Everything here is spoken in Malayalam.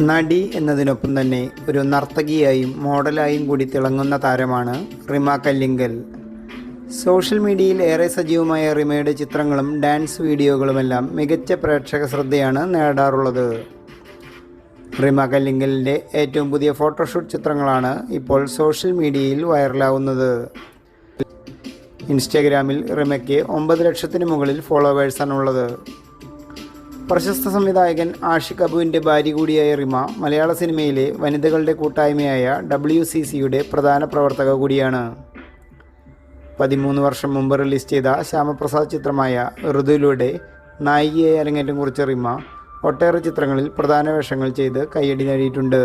നടി എന്നതിനൊപ്പം തന്നെ ഒരു നർത്തകിയായും മോഡലായും കൂടി തിളങ്ങുന്ന താരമാണ് റിമ കല്ലിങ്കൽ. സോഷ്യൽ മീഡിയയിൽ ഏറെ സജീവമായ റിമയുടെ ചിത്രങ്ങളും ഡാൻസ് വീഡിയോകളുമെല്ലാം മികച്ച പ്രേക്ഷക ശ്രദ്ധയാണ് നേടാറുള്ളത്. റിമ കല്ലിങ്കലിന്റെ ഏറ്റവും പുതിയ ഫോട്ടോഷൂട്ട് ചിത്രങ്ങളാണ് ഇപ്പോൾ സോഷ്യൽ മീഡിയയിൽ വൈറലാവുന്നത്. ഇൻസ്റ്റാഗ്രാമിൽ റിമയ്ക്ക് ഒമ്പത് ലക്ഷത്തിന് മുകളിൽ ഫോളോവേഴ്സാണുള്ളത്. പ്രശസ്ത സംവിധായകൻ ആഷിഖ് അബുവിന്റെ ഭാര്യ കൂടിയായ റിമ മലയാള സിനിമയിലെ വനിതകളുടെ കൂട്ടായ്മയായ ഡബ്ല്യു സി സിയുടെ പ്രധാന പ്രവർത്തക കൂടിയാണ്. പതിമൂന്ന് വർഷം മുമ്പ് റിലീസ് ചെയ്ത ശ്യാമപ്രസാദ് ചിത്രമായ ഋതുവിലൂടെ നായികയായി അരങ്ങേറ്റം കുറിച്ച റിമ ഒട്ടേറെ ചിത്രങ്ങളിൽ പ്രധാന വേഷങ്ങൾ ചെയ്ത് കയ്യടി നേടിയിട്ടുണ്ട്.